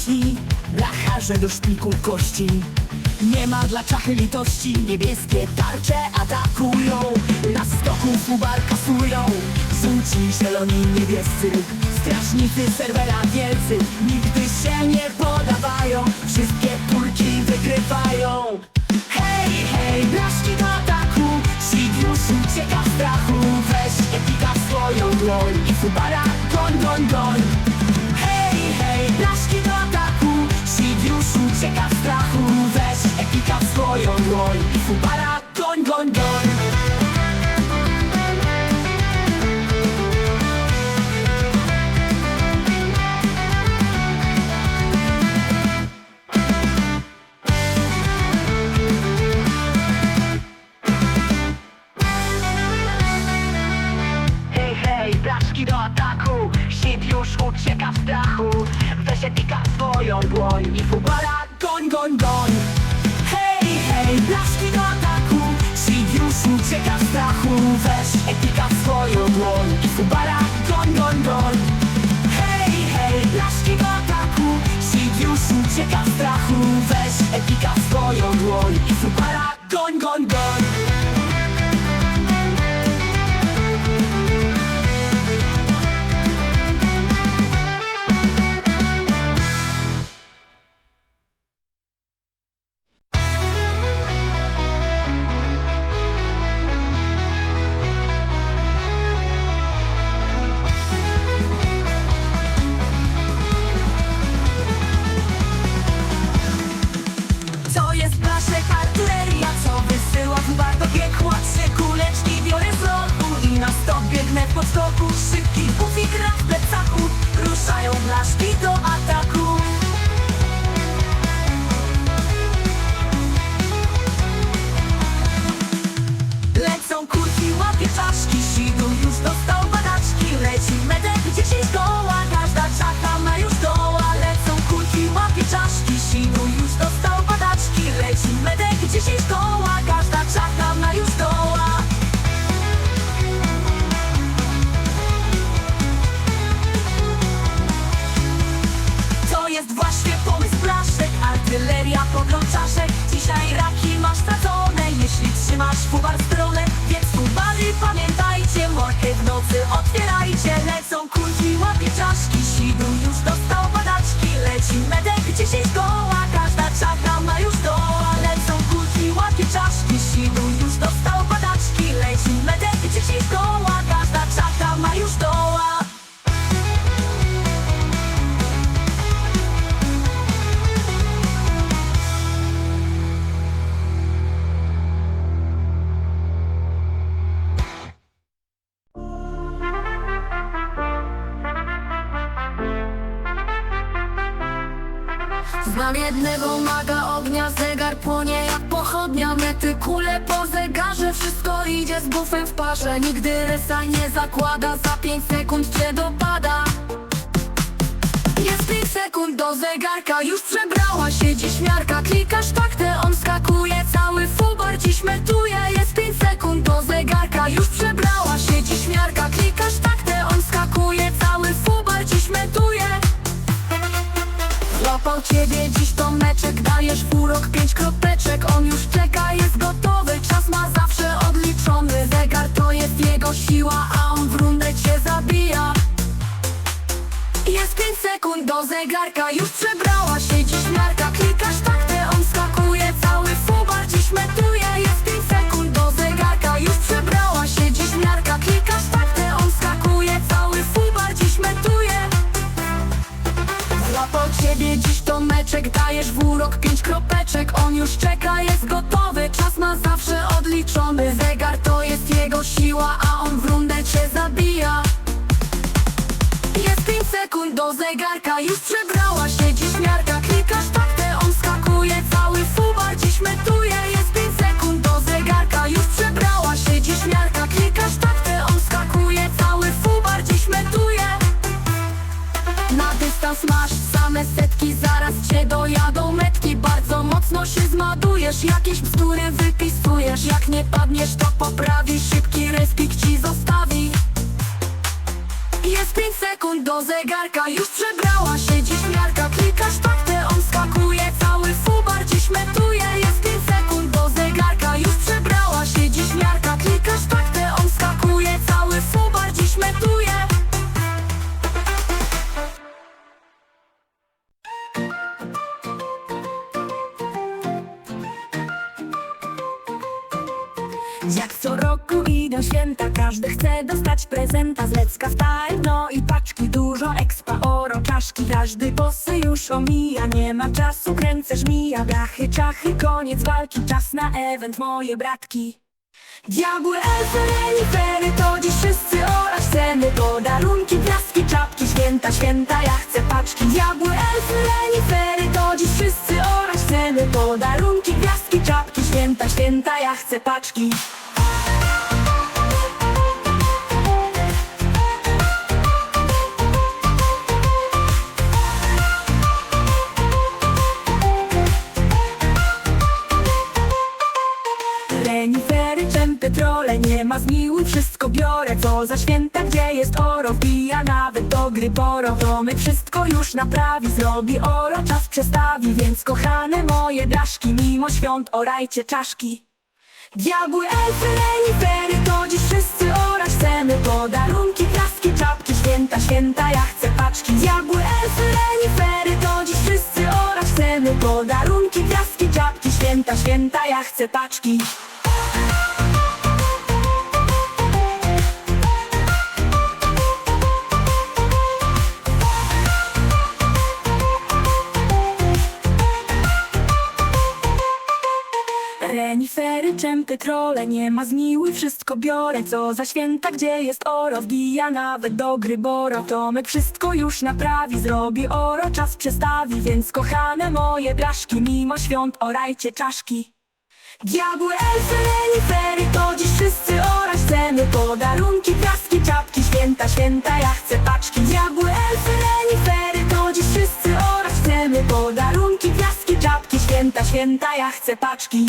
bezlitośni Blacharze do szpiku kości. Nie ma dla czachy litości. Niebieskie tarcze atakują. Na stoku fubar kasują Żółci, zieloni, niebiescy. Strażnicy serwera wielcy. Nigdy się nie podawają. Wszystkie turki wygrywają. Hej, hej, blaszki do ataku. Sid już ucieka w strachu. Weź epika w swoją dłoń I fubara. Goń, goń, goń już goń, goń Hej, hej, blaszki do ataku Sid już ucieka w strachu Weź epika w swoją dłoń. I fubara goń, goń, goń Hej, hej, blaszki do ataku Sid już ucieka w strachu Weź podskoku Szybki bufi gra w plecaku, ruszają blaszki do ataku Znam jednego maga ognia, zegar płonie jak pochodnia. Mety kule po zegarze, wszystko idzie z bufem w parze. Nigdy resa nie zakłada, za 5 sekund cię dopada. Jest 5 sekund do zegarka, już przebrała się dziś miarka. Klikasz taktę, on skakuje, cały fubar. Dziś metuje Jest do zegarka Już przebrała się dziś miarka. Klikasz taktę, on skakuje Cały fubar. Dziś metuje Jest pięć sekund do zegarka Już przebrała się dziś miarka. Klikasz taktę, on skakuje Cały fubar. Dziś metuje. Złapał ciebie dziś to meczek. Dajesz w urok pięć kropeczek. On już czeka, jest gotowy. Czas ma zawsze odliczony. Zegar to jest jego siła Już przebrała się dziś miarka Klikasz taktę, on skakuje Cały fubar. Dziś metuje Jest pięć sekund do zegarka. Już przebrała się dziś miarka Klikasz taktę, on skakuje Cały fubar. Dziś metuje. Na dystans masz same setki Zaraz cię dojadą metki. Bardzo mocno się zmadujesz Jakieś bzdury wypisujesz. Jak nie padniesz to poprawi Szybki respik ci zostawi. Jest 5 sekund do zegarka Już przebrała każdy chce dostać prezenta z Lecka Style, no i paczki dużo expa, oro, czaszki. Każdy bossy już omija, nie ma czasu, kręcę żmija Blachy, czachy, koniec walki, czas na event, moje bratki. Diabły, elfy, renifery, to dziś wszyscy orać chcemy Podarunki, gwiazdki, czapki, święta, święta, ja chcę paczki. Diabły, elfy, renifery, to dziś wszyscy orać chcemy Podarunki, gwiazdki, czapki, święta, święta, ja chcę paczki Co za święta, gdzie jest oro, wbija nawet do gry poro. To my wszystko już naprawi, zrobi oro, czas przestawi. Więc kochane moje daszki, mimo świąt orajcie czaszki. Diabły, elfy, renifery, to dziś wszyscy orać chcemy. Podarunki, gwiazdki, czapki, święta, święta, ja chcę paczki. Diabły, elfy, renifery, to dziś wszyscy orać chcemy. Podarunki, gwiazdki, czapki, święta, święta, ja chcę paczki Czempy, trole, nie ma zmiłuj, wszystko biorę. Co za święta, gdzie jest oro, wbija nawet do gry boro Tomek wszystko już naprawi, zrobi oro, czas przestawi. Więc kochane moje blaszki, mimo świąt orajcie czaszki. Diabły, elfy, renifery, to dziś wszyscy orać chcemy. Podarunki, gwiazdki, czapki, święta, święta, ja chcę paczki. Diabły, elfy, renifery, to dziś wszyscy orać chcemy. Podarunki, gwiazdki, czapki, święta, święta, ja chcę paczki